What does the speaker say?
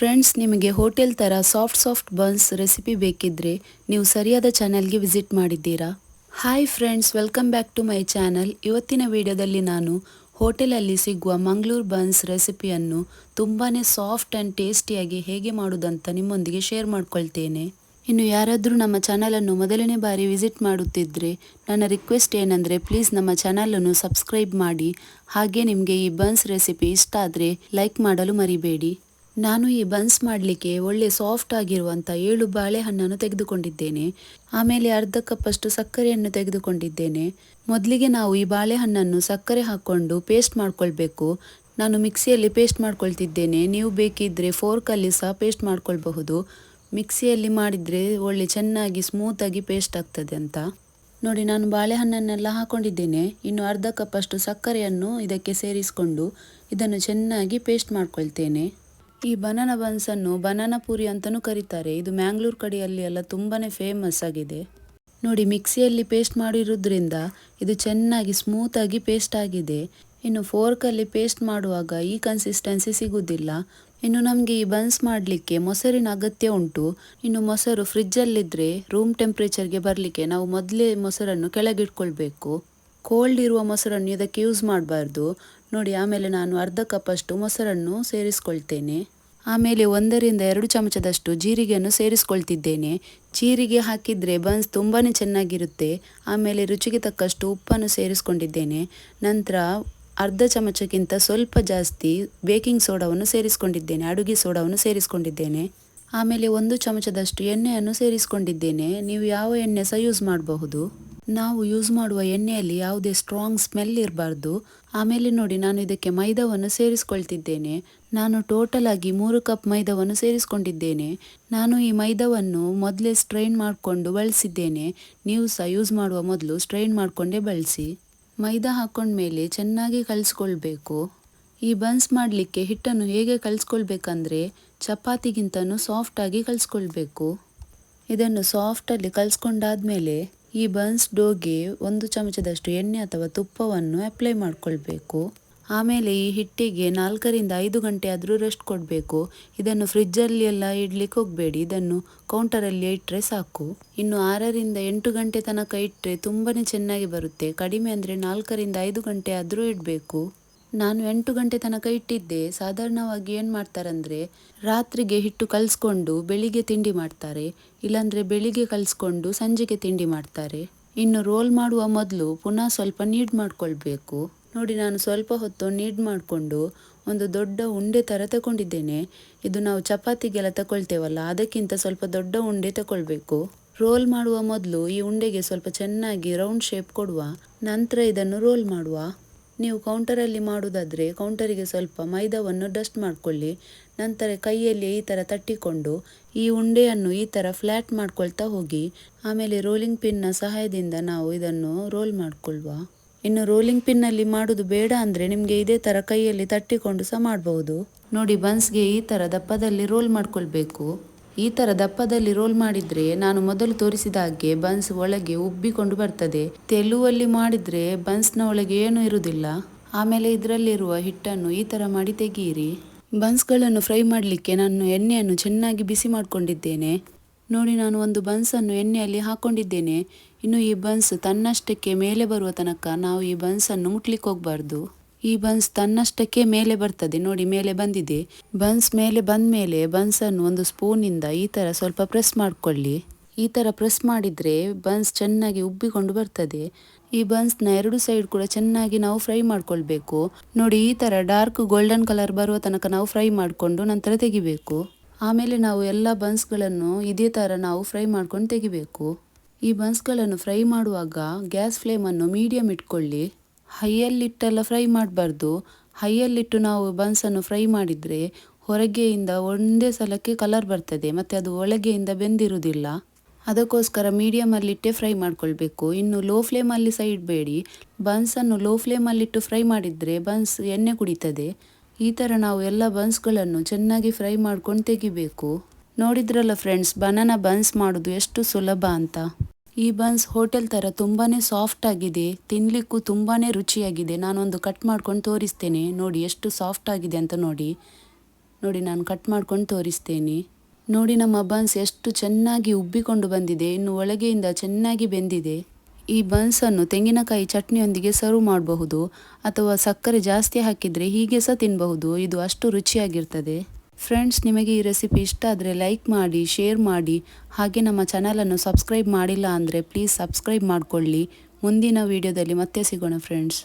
Friends ನಿಮಗೆ hotel ಥರ soft soft buns recipe ಬೇಕಿದ್ರೆ ನೀವು ಸರಿಯಾದ ಚಾನಲ್ಗೆ ವಿಸಿಟ್ ಮಾಡಿದ್ದೀರಾ? Hi friends welcome back to my channel ಇವತ್ತಿನ ವಿಡಿಯೋದಲ್ಲಿ ನಾನು ಹೋಟೆಲಲ್ಲಿ ಸಿಗುವ ಮಂಗಳೂರು ಬನ್ಸ್ ರೆಸಿಪಿಯನ್ನು ತುಂಬಾ ಸಾಫ್ಟ್ ಆ್ಯಂಡ್ ಟೇಸ್ಟಿಯಾಗಿ ಹೇಗೆ ಮಾಡುವುದಂತ ನಿಮ್ಮೊಂದಿಗೆ ಶೇರ್ ಮಾಡ್ಕೊಳ್ತೇನೆ. ಇನ್ನು ಯಾರಾದರೂ ನಮ್ಮ ಚಾನಲನ್ನು ಮೊದಲನೇ ಬಾರಿ ವಿಸಿಟ್ ಮಾಡುತ್ತಿದ್ದರೆ ನನ್ನ ರಿಕ್ವೆಸ್ಟ್ ಏನಂದರೆ ಪ್ಲೀಸ್ ನಮ್ಮ ಚಾನಲನ್ನು ಸಬ್ಸ್ಕ್ರೈಬ್ ಮಾಡಿ. ಹಾಗೆ ನಿಮಗೆ ಈ ಬನ್ಸ್ ರೆಸಿಪಿ ಇಷ್ಟ ಆದರೆ ಲೈಕ್ ಮಾಡಲು ಮರಿಬೇಡಿ. ನಾನು ಈ ಬನ್ಸ್ ಮಾಡಲಿಕ್ಕೆ ಒಳ್ಳೆ ಸಾಫ್ಟ್ ಆಗಿರುವಂಥ ಏಳು ಬಾಳೆಹಣ್ಣನ್ನು ತೆಗೆದುಕೊಂಡಿದ್ದೇನೆ. ಆಮೇಲೆ ಅರ್ಧ ಕಪ್ಪಷ್ಟು ಸಕ್ಕರೆಯನ್ನು ತೆಗೆದುಕೊಂಡಿದ್ದೇನೆ. ಮೊದಲಿಗೆ ನಾವು ಈ ಬಾಳೆಹಣ್ಣನ್ನು ಸಕ್ಕರೆ ಹಾಕ್ಕೊಂಡು ಪೇಸ್ಟ್ ಮಾಡ್ಕೊಳ್ಬೇಕು. ನಾನು ಮಿಕ್ಸಿಯಲ್ಲಿ ಪೇಸ್ಟ್ ಮಾಡ್ಕೊಳ್ತಿದ್ದೇನೆ. ನೀವು ಬೇಕಿದ್ದರೆ ಫೋರ್ಕಲ್ಲಿ ಸಹ ಪೇಸ್ಟ್ ಮಾಡ್ಕೊಳ್ಬಹುದು. ಮಿಕ್ಸಿಯಲ್ಲಿ ಮಾಡಿದರೆ ಒಳ್ಳೆ ಚೆನ್ನಾಗಿ ಸ್ಮೂತಾಗಿ ಪೇಸ್ಟ್ ಆಗ್ತದೆ ಅಂತ. ನೋಡಿ, ನಾನು ಬಾಳೆಹಣ್ಣನ್ನೆಲ್ಲ ಹಾಕೊಂಡಿದ್ದೇನೆ. ಇನ್ನು ಅರ್ಧ ಕಪ್ಪಷ್ಟು ಸಕ್ಕರೆಯನ್ನು ಇದಕ್ಕೆ ಸೇರಿಸಿಕೊಂಡು ಇದನ್ನು ಚೆನ್ನಾಗಿ ಪೇಸ್ಟ್ ಮಾಡ್ಕೊಳ್ತೇನೆ. ಈ ಬನಾನ ಬನ್ಸ್ ಅನ್ನು ಬನಾನ ಪೂರಿ ಅಂತಲೂ ಕರೀತಾರೆ. ಇದು ಮ್ಯಾಂಗ್ಳೂರ್ ಕಡೆಯಲ್ಲಿ ಎಲ್ಲ ತುಂಬಾ ಫೇಮಸ್ ಆಗಿದೆ. ನೋಡಿ, ಮಿಕ್ಸಿಯಲ್ಲಿ ಪೇಸ್ಟ್ ಮಾಡಿರೋದ್ರಿಂದ ಇದು ಚೆನ್ನಾಗಿ ಸ್ಮೂತಾಗಿ ಪೇಸ್ಟ್ ಆಗಿದೆ. ಇನ್ನು ಫೋರ್ಕಲ್ಲಿ ಪೇಸ್ಟ್ ಮಾಡುವಾಗ ಈ ಕನ್ಸಿಸ್ಟೆನ್ಸಿ ಸಿಗುವುದಿಲ್ಲ ಇನ್ನು ನಮಗೆ ಈ ಬನ್ಸ್ ಮಾಡಲಿಕ್ಕೆ ಮೊಸರಿನ ಅಗತ್ಯ ಉಂಟು. ಇನ್ನು ಮೊಸರು ಫ್ರಿಜ್ಜಲ್ಲಿದ್ದರೆ ರೂಮ್ ಟೆಂಪ್ರೇಚರ್ಗೆ ಬರಲಿಕ್ಕೆ ನಾವು ಮೊದಲೇ ಮೊಸರನ್ನು ಕೆಳಗಿಟ್ಕೊಳ್ಬೇಕು. ಕೋಲ್ಡ್ ಇರುವ ಮೊಸರನ್ನು ಇದಕ್ಕೆ ಯೂಸ್ ಮಾಡಬಾರ್ದು. ನೋಡಿ, ಆಮೇಲೆ ನಾನು ಅರ್ಧ ಕಪ್ಪಷ್ಟು ಮೊಸರನ್ನು ಸೇರಿಸ್ಕೊಳ್ತೇನೆ. ಆಮೇಲೆ ಒಂದರಿಂದ ಎರಡು ಚಮಚದಷ್ಟು ಜೀರಿಗೆಯನ್ನು ಸೇರಿಸ್ಕೊಳ್ತಿದ್ದೇನೆ. ಜೀರಿಗೆ ಹಾಕಿದರೆ ಬನ್ಸ್ ತುಂಬಾ ಚೆನ್ನಾಗಿರುತ್ತೆ. ಆಮೇಲೆ ರುಚಿಗೆ ತಕ್ಕಷ್ಟು ಉಪ್ಪನ್ನು ಸೇರಿಸ್ಕೊಂಡಿದ್ದೇನೆ. ನಂತರ ಅರ್ಧ ಚಮಚಕ್ಕಿಂತ ಸ್ವಲ್ಪ ಜಾಸ್ತಿ ಬೇಕಿಂಗ್ ಸೋಡಾವನ್ನು ಸೇರಿಸ್ಕೊಂಡಿದ್ದೇನೆ, ಅಡುಗೆ ಸೋಡಾವನ್ನು ಸೇರಿಸ್ಕೊಂಡಿದ್ದೇನೆ. ಆಮೇಲೆ ಒಂದು ಚಮಚದಷ್ಟು ಎಣ್ಣೆಯನ್ನು ಸೇರಿಸ್ಕೊಂಡಿದ್ದೇನೆ. ನೀವು ಯಾವ ಎಣ್ಣೆ ಸಹ ಯೂಸ್ ಮಾಡಬಹುದು. ನಾವು ಯೂಸ್ ಮಾಡುವ ಎಣ್ಣೆಯಲ್ಲಿ ಯಾವುದೇ ಸ್ಟ್ರಾಂಗ್ ಸ್ಮೆಲ್ ಇರಬಾರ್ದು. ಆಮೇಲೆ ನೋಡಿ, ನಾನು ಇದಕ್ಕೆ ಮೈದಾವನ್ನು ಸೇರಿಸ್ಕೊಳ್ತಿದ್ದೇನೆ. ನಾನು ಟೋಟಲ್ ಆಗಿ ಮೂರು ಕಪ್ ಮೈದಾವನ್ನು ಸೇರಿಸ್ಕೊಂಡಿದ್ದೇನೆ. ನಾನು ಈ ಮೈದಾವನ್ನು ಮೊದಲೇ ಸ್ಟ್ರೈನ್ ಮಾಡಿಕೊಂಡು ಬಳಸಿದ್ದೇನೆ. ನೀವು ಸಹ ಯೂಸ್ ಮಾಡುವ ಮೊದಲು ಸ್ಟ್ರೈನ್ ಮಾಡಿಕೊಂಡೇ ಬಳಸಿ. ಮೈದಾ ಹಾಕೊಂಡ್ಮೇಲೆ ಚೆನ್ನಾಗಿ ಕಲಿಸ್ಕೊಳ್ಬೇಕು. ಈ ಬನ್ಸ್ ಮಾಡಲಿಕ್ಕೆ ಹಿಟ್ಟನ್ನು ಹೇಗೆ ಕಲಿಸ್ಕೊಳ್ಬೇಕಂದ್ರೆ ಚಪಾತಿಗಿಂತನೂ ಸಾಫ್ಟಾಗಿ ಕಲಿಸ್ಕೊಳ್ಬೇಕು. ಇದನ್ನು ಸಾಫ್ಟಲ್ಲಿ ಕಲಿಸ್ಕೊಂಡಾದ್ಮೇಲೆ ಈ ಬನ್ಸ್ ಡೋಗೆ ಒಂದು ಚಮಚದಷ್ಟು ಎಣ್ಣೆ ಅಥವಾ ತುಪ್ಪವನ್ನು ಅಪ್ಲೈ ಮಾಡಿಕೊಳ್ಬೇಕು. ಆಮೇಲೆ ಈ ಹಿಟ್ಟಿಗೆ ನಾಲ್ಕರಿಂದ ಐದು ಗಂಟೆ ಆದರೂ ರೆಸ್ಟ್ ಕೊಡಬೇಕು. ಇದನ್ನು ಫ್ರಿಜ್ಜಲ್ಲಿ ಎಲ್ಲ ಇಡ್ಲಿಕ್ಕೆ ಹೋಗಬೇಡಿ. ಇದನ್ನು ಕೌಂಟರಲ್ಲಿ ಇಟ್ಟರೆ ಸಾಕು. ಇನ್ನು ಆರರಿಂದ ಎಂಟು ಗಂಟೆ ತನಕ ಇಟ್ಟರೆ ತುಂಬಾ ಚೆನ್ನಾಗಿ ಬರುತ್ತೆ. ಕಡಿಮೆ ಅಂದರೆ ನಾಲ್ಕರಿಂದ ಐದು ಗಂಟೆ ಆದರೂ ಇಡಬೇಕು. ನಾನು ಎಂಟು ಗಂಟೆ ತನಕ ಇಟ್ಟಿದ್ದೆ. ಸಾಧಾರಣವಾಗಿ ಏನು ಮಾಡ್ತಾರಂದರೆ, ರಾತ್ರಿಗೆ ಹಿಟ್ಟು ಕಲಿಸ್ಕೊಂಡು ಬೆಳಿಗ್ಗೆ ತಿಂಡಿ ಮಾಡ್ತಾರೆ. ಇಲ್ಲಾಂದರೆ ಬೆಳಿಗ್ಗೆ ಕಲಿಸ್ಕೊಂಡು ಸಂಜೆಗೆ ತಿಂಡಿ ಮಾಡ್ತಾರೆ. ಇನ್ನು ರೋಲ್ ಮಾಡುವ ಮೊದಲು ಪುನಃ ಸ್ವಲ್ಪ ನೀಡ್ ಮಾಡ್ಕೊಳ್ಬೇಕು. ನೋಡಿ, ನಾನು ಸ್ವಲ್ಪ ಹೊತ್ತು ನೀಡ್ ಮಾಡಿಕೊಂಡು ಒಂದು ದೊಡ್ಡ ಉಂಡೆ ಥರ ತಗೊಂಡಿದ್ದೇನೆ. ಇದು ನಾವು ಚಪಾತಿಗೆಲ್ಲ ತಗೊಳ್ತೇವಲ್ಲ ಅದಕ್ಕಿಂತ ಸ್ವಲ್ಪ ದೊಡ್ಡ ಉಂಡೆ ತಗೊಳ್ಬೇಕು ರೋಲ್ ಮಾಡುವ ಮೊದಲು ಈ ಉಂಡೆಗೆ ಸ್ವಲ್ಪ ಚೆನ್ನಾಗಿ ರೌಂಡ್ ಶೇಪ್ ಕೊಡುವ. ನಂತರ ಇದನ್ನು ರೋಲ್ ಮಾಡುವ. ನೀವು ಕೌಂಟರಲ್ಲಿ ಮಾಡುವುದಾದರೆ ಕೌಂಟರಿಗೆ ಸ್ವಲ್ಪ ಮೈದಾವನ್ನು ಡಸ್ಟ್ ಮಾಡಿಕೊಳ್ಳಿ. ನಂತರ ಕೈಯಲ್ಲಿ ಈ ಥರ ತಟ್ಟಿಕೊಂಡು ಈ ಉಂಡೆಯನ್ನು ಈ ಥರ ಫ್ಲ್ಯಾಟ್ ಮಾಡ್ಕೊಳ್ತಾ ಹೋಗಿ. ಆಮೇಲೆ ರೋಲಿಂಗ್ ಪಿನ್ನ ಸಹಾಯದಿಂದ ನಾವು ಇದನ್ನು ರೋಲ್ ಮಾಡಿಕೊಳ್ಳುವ ಇನ್ನು ರೋಲಿಂಗ್ ಪಿನ್ನಲ್ಲಿ ಮಾಡೋದು ಬೇಡ ಅಂದರೆ ನಿಮಗೆ ಇದೇ ಥರ ಕೈಯಲ್ಲಿ ತಟ್ಟಿಕೊಂಡು ಸಹ ಮಾಡಬಹುದು. ನೋಡಿ ಬನ್ಸ್ಗೆ ಈ ಥರ ದಪ್ಪದಲ್ಲಿ ರೋಲ್ ಮಾಡ್ಕೊಳ್ಬೇಕು. ಈ ಥರ ದಪ್ಪದಲ್ಲಿ ರೋಲ್ ಮಾಡಿದರೆ ನಾನು ಮೊದಲು ತೋರಿಸಿದ ಹಾಗೆ ಬನ್ಸ್ ಒಳಗೆ ಉಬ್ಬಿಕೊಂಡು ಬರ್ತದೆ. ತೆಲುವಲ್ಲಿ ಮಾಡಿದರೆ ಬನ್ಸ್ನ ಒಳಗೆ ಏನೂ ಇರುವುದಿಲ್ಲ. ಆಮೇಲೆ ಇದರಲ್ಲಿರುವ ಹಿಟ್ಟನ್ನು ಈ ಥರ ಮಾಡಿ ತೆಗೀರಿ. ಬನ್ಸ್ಗಳನ್ನು ಫ್ರೈ ಮಾಡಲಿಕ್ಕೆ ನಾನು ಎಣ್ಣೆಯನ್ನು ಚೆನ್ನಾಗಿ ಬಿಸಿ ಮಾಡಿಕೊಂಡಿದ್ದೇನೆ. ನೋಡಿ ನಾನು ಒಂದು ಬನ್ಸನ್ನು ಎಣ್ಣೆಯಲ್ಲಿ ಹಾಕೊಂಡಿದ್ದೇನೆ. ಇನ್ನು ಈ ಬನ್ಸ್ ತನ್ನಷ್ಟಕ್ಕೆ ಮೇಲೆ ಬರುವ ತನಕ ನಾವು ಈ ಬನ್ಸನ್ನು ಮುಟ್ಲಿಕ್ಕೆ ಹೋಗಬಾರ್ದು. ಈ ಬನ್ಸ್ ತನ್ನಷ್ಟಕ್ಕೆ ಮೇಲೆ ಬರ್ತದೆ. ನೋಡಿ, ಮೇಲೆ ಬಂದಿದೆ. ಬನ್ಸ್ ಮೇಲೆ ಬಂದ ಮೇಲೆ ಬನ್ಸನ್ನು ಒಂದು ಸ್ಪೂನಿಂದ ಈ ಥರ ಸ್ವಲ್ಪ ಪ್ರೆಸ್ ಮಾಡಿಕೊಳ್ಳಿ. ಈ ಥರ ಪ್ರೆಸ್ ಮಾಡಿದರೆ ಬನ್ಸ್ ಚೆನ್ನಾಗಿ ಉಬ್ಬಿಕೊಂಡು ಬರ್ತದೆ. ಈ ಬನ್ಸ್ನ ಎರಡು ಸೈಡ್ ಕೂಡ ಚೆನ್ನಾಗಿ ನಾವು ಫ್ರೈ ಮಾಡ್ಕೊಳ್ಬೇಕು. ನೋಡಿ, ಈ ಥರ ಡಾರ್ಕ್ ಗೋಲ್ಡನ್ ಕಲರ್ ಬರುವ ತನಕ ನಾವು ಫ್ರೈ ಮಾಡಿಕೊಂಡು ನಂತರ ತೆಗಿಬೇಕು. ಆಮೇಲೆ ನಾವು ಎಲ್ಲ ಬನ್ಸ್ಗಳನ್ನು ಇದೇ ಥರ ನಾವು ಫ್ರೈ ಮಾಡ್ಕೊಂಡು ತೆಗಿಬೇಕು. ಈ ಬನ್ಸ್ಗಳನ್ನು ಫ್ರೈ ಮಾಡುವಾಗ ಗ್ಯಾಸ್ ಫ್ಲೇಮನ್ನು ಮೀಡಿಯಮ್ ಇಟ್ಕೊಳ್ಳಿ. ಹೈಯಲ್ಲಿಟ್ಟೆಲ್ಲ ಫ್ರೈ ಮಾಡಬಾರ್ದು. ಹೈಯಲ್ಲಿಟ್ಟು ನಾವು ಬನ್ಸನ್ನು ಫ್ರೈ ಮಾಡಿದರೆ ಹೊರಗೆಯಿಂದ ಒಂದೇ ಸಲಕ್ಕೆ ಕಲರ್ ಬರ್ತದೆ, ಮತ್ತು ಅದು ಒಳಗೆಯಿಂದ ಬೆಂದಿರುವುದಿಲ್ಲ. ಅದಕ್ಕೋಸ್ಕರ ಮೀಡಿಯಮಲ್ಲಿಟ್ಟೆ ಫ್ರೈ ಮಾಡ್ಕೊಳ್ಬೇಕು. ಇನ್ನು ಲೋ ಫ್ಲೇಮಲ್ಲಿ ಸಹ ಇಡಬೇಡಿ ಬನ್ಸನ್ನು ಲೋ ಫ್ಲೇಮಲ್ಲಿಟ್ಟು ಫ್ರೈ ಮಾಡಿದರೆ ಬನ್ಸ್ ಎಣ್ಣೆ ಕುಡಿತದೆ. ಈ ಥರ ನಾವು ಎಲ್ಲ ಬನ್ಸ್ಗಳನ್ನು ಚೆನ್ನಾಗಿ ಫ್ರೈ ಮಾಡ್ಕೊಂಡು ತೆಗಿಬೇಕು. ನೋಡಿದ್ರಲ್ಲ ಫ್ರೆಂಡ್ಸ್, ಬನಾನಾ ಬನ್ಸ್ ಮಾಡೋದು ಎಷ್ಟು ಸುಲಭ ಅಂತ. ಈ ಬನ್ಸ್ ಹೋಟೆಲ್ ಥರ ತುಂಬಾ ಸಾಫ್ಟ್ ಆಗಿದೆ ತಿನ್ನಲಿಕ್ಕೂ ತುಂಬಾ ರುಚಿಯಾಗಿದೆ. ನಾನೊಂದು ಕಟ್ ಮಾಡ್ಕೊಂಡು ತೋರಿಸ್ತೇನೆ. ನೋಡಿ, ಎಷ್ಟು ಸಾಫ್ಟ್ ಆಗಿದೆ ಅಂತ ನೋಡಿ. ನೋಡಿ, ನಾನು ಕಟ್ ಮಾಡ್ಕೊಂಡು ತೋರಿಸ್ತೇನೆ. ನೋಡಿ, ನಮ್ಮ ಬನ್ಸ್ ಎಷ್ಟು ಚೆನ್ನಾಗಿ ಉಬ್ಬಿಕೊಂಡು ಬಂದಿದೆ. ಇನ್ನು ಒಳಗೆಯಿಂದ ಚೆನ್ನಾಗಿ ಬೆಂದಿದೆ. ಈ ಬನ್ಸನ್ನು ತೆಂಗಿನಕಾಯಿ ಚಟ್ನಿಯೊಂದಿಗೆ ಸರ್ವ್ ಮಾಡಬಹುದು, ಅಥವಾ ಸಕ್ಕರೆ ಜಾಸ್ತಿ ಹಾಕಿದರೆ ಹೀಗೆ ಸಹ ತಿನ್ನಬಹುದು ಇದು ಅಷ್ಟು ರುಚಿಯಾಗಿರ್ತದೆ. ಫ್ರೆಂಡ್ಸ್ ನಿಮಗೆ ಈ ರೆಸಿಪಿ ಇಷ್ಟ ಆದರೆ ಲೈಕ್ ಮಾಡಿ ಶೇರ್ ಮಾಡಿ, ಹಾಗೆ ನಮ್ಮ ಚಾನಲನ್ನು ಸಬ್ಸ್ಕ್ರೈಬ್ ಮಾಡಿಲ್ಲ ಅಂದರೆ ಪ್ಲೀಸ್ ಸಬ್ಸ್ಕ್ರೈಬ್ ಮಾಡಿಕೊಳ್ಳಿ. ಮುಂದಿನ ವೀಡಿಯೋದಲ್ಲಿ ಮತ್ತೆ ಸಿಗೋಣ ಫ್ರೆಂಡ್ಸ್